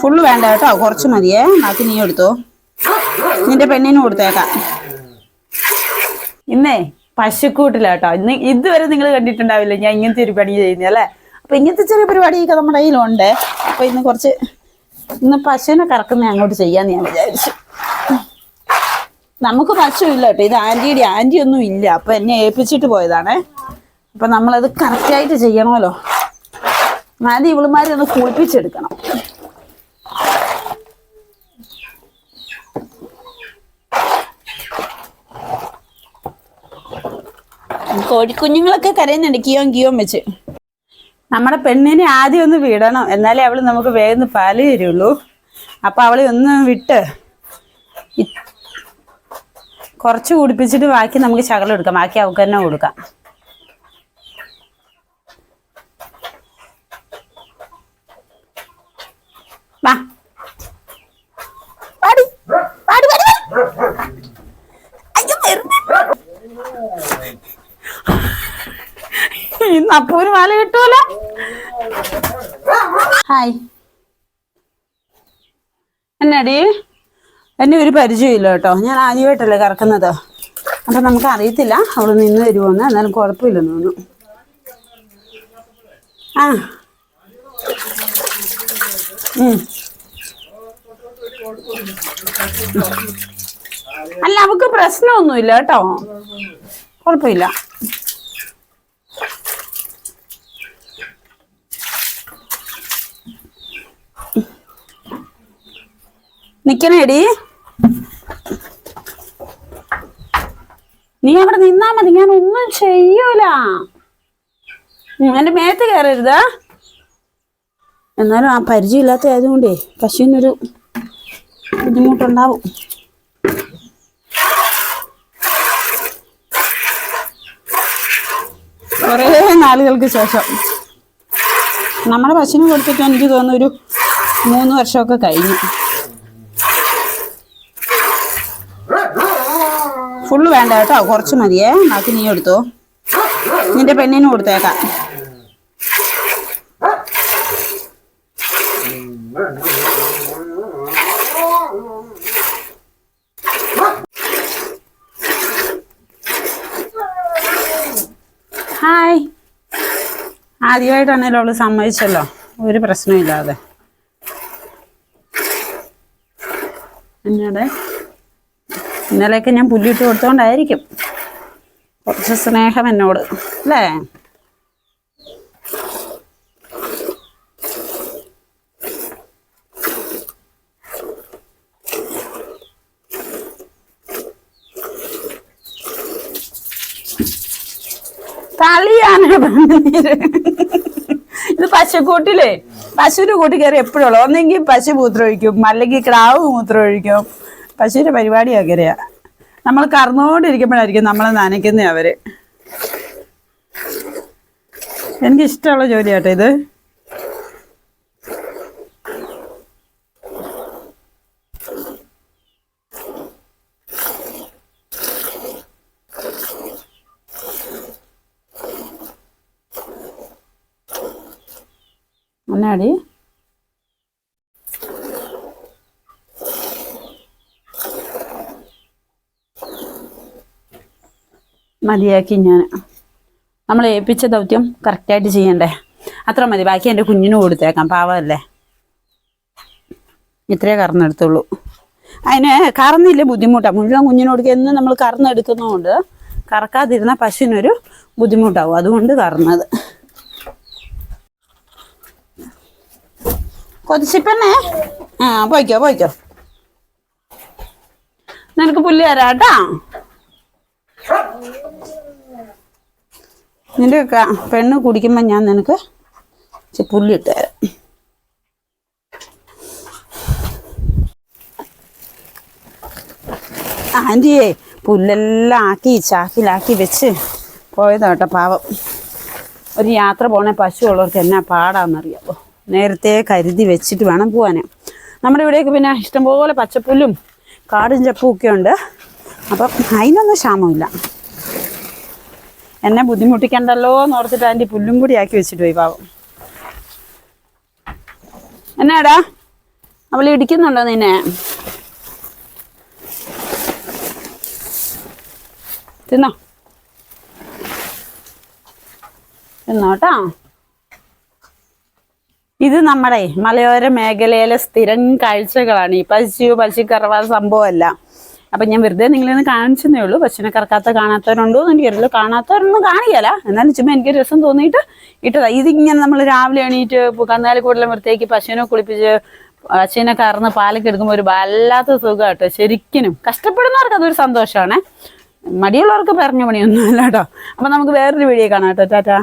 Full വേണ്ട കേട്ടോ കുറച്ച് മതിയേ. ബാക്കി നീ എടുത്തോ. നിന്റെ പെണ്ണിന് കൊടുത്തേക്കാം. ഇന്നേ പശുക്കൂട്ടിലാട്ടോ ഇന്ന് ഇതുവരെ നിങ്ങൾ കണ്ടിട്ടുണ്ടാവില്ല ഞാൻ ഇങ്ങനത്തെ ഒരു പണി ചെയ്യുന്നത് അല്ലേ? അപ്പൊ ഇങ്ങനത്തെ ചെറിയ പരിപാടിയൊക്കെ നമ്മുടെ കയ്യിലുണ്ട്. അപ്പൊ ഇന്ന് കുറച്ച് ഇന്ന് പശുവിനെ കറക്കുന്ന അങ്ങോട്ട് ചെയ്യാന്ന് ഞാൻ വിചാരിച്ചു. നമുക്ക് പശു ഇല്ല കേട്ടോ. ഇത് ആന്റിയുടെ ആന്റി ഒന്നും ഇല്ല. അപ്പൊ എന്നെ ഏൽപ്പിച്ചിട്ട് പോയതാണേ. അപ്പൊ നമ്മളത് കറക്റ്റായിട്ട് ചെയ്യണമല്ലോ. ആദ്യം ഇവളുമാരെ ഒന്ന് കുളിപ്പിച്ചെടുക്കണം. കോഴിക്കുഞ്ഞുങ്ങളൊക്കെ കരയുന്നുണ്ട്. കിയോം കിയോം വെച്ച്. നമ്മുടെ പെണ്ണിനെ ആദ്യം ഒന്ന് വിടണം. എന്നാലേ അവൾ നമുക്ക് വേഗം പാൽ തരുള്ളൂ. അപ്പൊ അവളെ ഒന്ന് വിട്ട് കുറച്ച് കുടിപ്പിച്ചിട്ട് ബാക്കി നമുക്ക് ശകലം എടുക്കാം. ബാക്കി അവൾക്ക് തന്നെ കൊടുക്കാം. വാ. അപ്പൂര് മാല കിട്ടൂല ഹായ്. എന്നാടി? എന്നെ ഒരു പരിചയമില്ല കേട്ടോ. ഞാൻ ആദ്യമായിട്ടല്ലേ കറക്കുന്നത്. അപ്പം നമുക്ക് അറിയത്തില്ല. അവൾ നിന്ന് വരുമോന്ന് എന്നാലും കുഴപ്പമില്ലെന്ന് തോന്നുന്നു. ആ. അല്ല അവക്ക് പ്രശ്നമൊന്നുമില്ല കേട്ടോ. കുഴപ്പമില്ല. നിക്കണേടി. നീ അവിടെ നിന്നാ മതി ഞാൻ ഒന്നും ചെയ്യൂല. എന്റെ മേത്ത് കയറരുത് എന്നാലും ആ പരിചയമില്ലാത്ത ആയതുകൊണ്ടേ പശുവിനൊരു ബുദ്ധിമുട്ടുണ്ടാവും. കുറേ നാളുകൾക്ക് ശേഷം നമ്മുടെ പശുവിനെ കൊടുത്തിട്ട് എനിക്ക് തോന്നുന്നു ഒരു മൂന്ന് വർഷമൊക്കെ കഴിഞ്ഞു. ഫുള്ള് വേണ്ട കേട്ടോ. കുറച്ച് മതിയേ. ബാക്കി നീ എടുത്തോ. നിന്റെ പെണ്ണിന് കൊടുത്തേക്കാം. ഹായ് ആദ്യമായിട്ടാണേലും അവൾ സമ്മതിച്ചല്ലോ. ഒരു പ്രശ്നമില്ലാതെ എന്നോട്? ഇന്നലെയൊക്കെ ഞാൻ പുല്ലിട്ട് കൊടുത്തോണ്ടായിരിക്കും. കുറച്ച് സ്നേഹം എന്നോട് അല്ലേ. ഇത് പശുക്കൂട്ടിലേ? പശുവിന്റെ കൂട്ടി കയറി എപ്പോഴുള്ള ഒന്നെങ്കിൽ പശു മൂത്രമൊഴിക്കും അല്ലെങ്കിൽ ക്രാവ് മൂത്രമൊഴിക്കും. പശുവിന്റെ പരിപാടി അങ്ങനെയാ നമ്മൾ കറന്നുകൊണ്ടിരിക്കുമ്പോഴായിരിക്കും നമ്മളെ നനയ്ക്കുന്ന അവർ. എനിക്കിഷ്ടമുള്ള ജോലിയാട്ടോ ഇത്. എന്നാടി? മതിയാക്കി ഞാൻ. നമ്മൾ ഏൽപ്പിച്ച ദൗത്യം കറക്റ്റായിട്ട് ചെയ്യണ്ടേ? അത്ര മതി. ബാക്കി എന്റെ കുഞ്ഞിന് കൊടുത്തേക്കാം. പാവമല്ലേ? ഇത്രയേ കറന്നെടുത്തുള്ളൂ. അതിന് കറന്നില്ല ബുദ്ധിമുട്ടാണ് മുഴുവൻ കുഞ്ഞിന് കൊടുക്കുക എന്നും നമ്മൾ കറന്നെടുക്കുന്നതുകൊണ്ട് കറക്കാതിരുന്ന പശുവിനൊരു ബുദ്ധിമുട്ടാവും. അതുകൊണ്ട് കറന്നത്. കൊതിച്ചിപ്പന്നെ ആ പോയിക്കോ പോയിക്കോ. നിനക്ക് പുല്ല് തരാം കേട്ടാ. നിന്റെ പെണ്ണ് കുടിക്കുമ്പോൾ ഞാൻ നിനക്ക് പുല്ല് ഇട്ട് തരാം. ആന്റിയെ പുല്ലെല്ലാം ആക്കി ചാക്കിലാക്കി വെച്ച് പോയതാട്ടോ പാവം. ഒരു യാത്ര പോണേ പശു ഉള്ളവർക്ക് എന്നാ പാടാന്നറിയാമോ നേരത്തെ കരുതി വെച്ചിട്ട് വേണം പോവാൻ നമ്മുടെ ഇവിടെയൊക്കെ പിന്നെ ഇഷ്ടംപോലെ പച്ചപ്പുല്ലും കാടും ചപ്പും ഒക്കെ ഉണ്ട്. അപ്പം അതിനൊന്നും ക്ഷാമമില്ല. എന്നെ ബുദ്ധിമുട്ടിക്കണ്ടല്ലോ എന്ന് ഓർത്തിട്ട് അതിന്റെ പുല്ലും കൂടി ആക്കി വെച്ചിട്ട് പോയി പാവം. എന്നാടാ? അവൾ ഇടിക്കുന്നുണ്ടോ നിന്നെ? തിന്നോ? തിന്നോട്ടാ ഇത് നമ്മുടെ മലയോര മേഖലയിലെ സ്ഥിരം കാഴ്ചകളാണ്. ഈ പശു പശുക്കറവ സംഭവമല്ല അപ്പം ഞാൻ വെറുതെ നിങ്ങളൊന്ന് കാണിച്ചതേ ഉള്ളൂ. പശുവിനെ കറക്കാത്ത കാണാത്തവരുണ്ടോ എന്ന് എനിക്കറിയില്ല കാണാത്തവരൊന്നും കാണിക്കല. എന്നാലും ചുമ്മാ എനിക്ക് രസം തോന്നിയിട്ട് ഇട്ടതാ. ഇതിങ്ങനെ നമ്മൾ രാവിലെ എണീറ്റ് കന്നാലി കൂടുതലും വൃത്തിയാക്കി പശുവിനെ കുളിപ്പിച്ച് പശുവിനെ കറന്ന് പാലൊക്കെ എടുക്കുമ്പോൾ ഒരു വല്ലാത്ത സുഖം കേട്ടോ ശരിക്കും കഷ്ടപ്പെടുന്നവർക്ക് അതൊരു സന്തോഷമാണ് മടിയുള്ളവർക്ക് പറഞ്ഞ പണിയൊന്നുമില്ല കേട്ടോ. അപ്പം നമുക്ക് വേറൊരു വീഡിയോ കാണാം കേട്ടോ. ടാറ്റാ.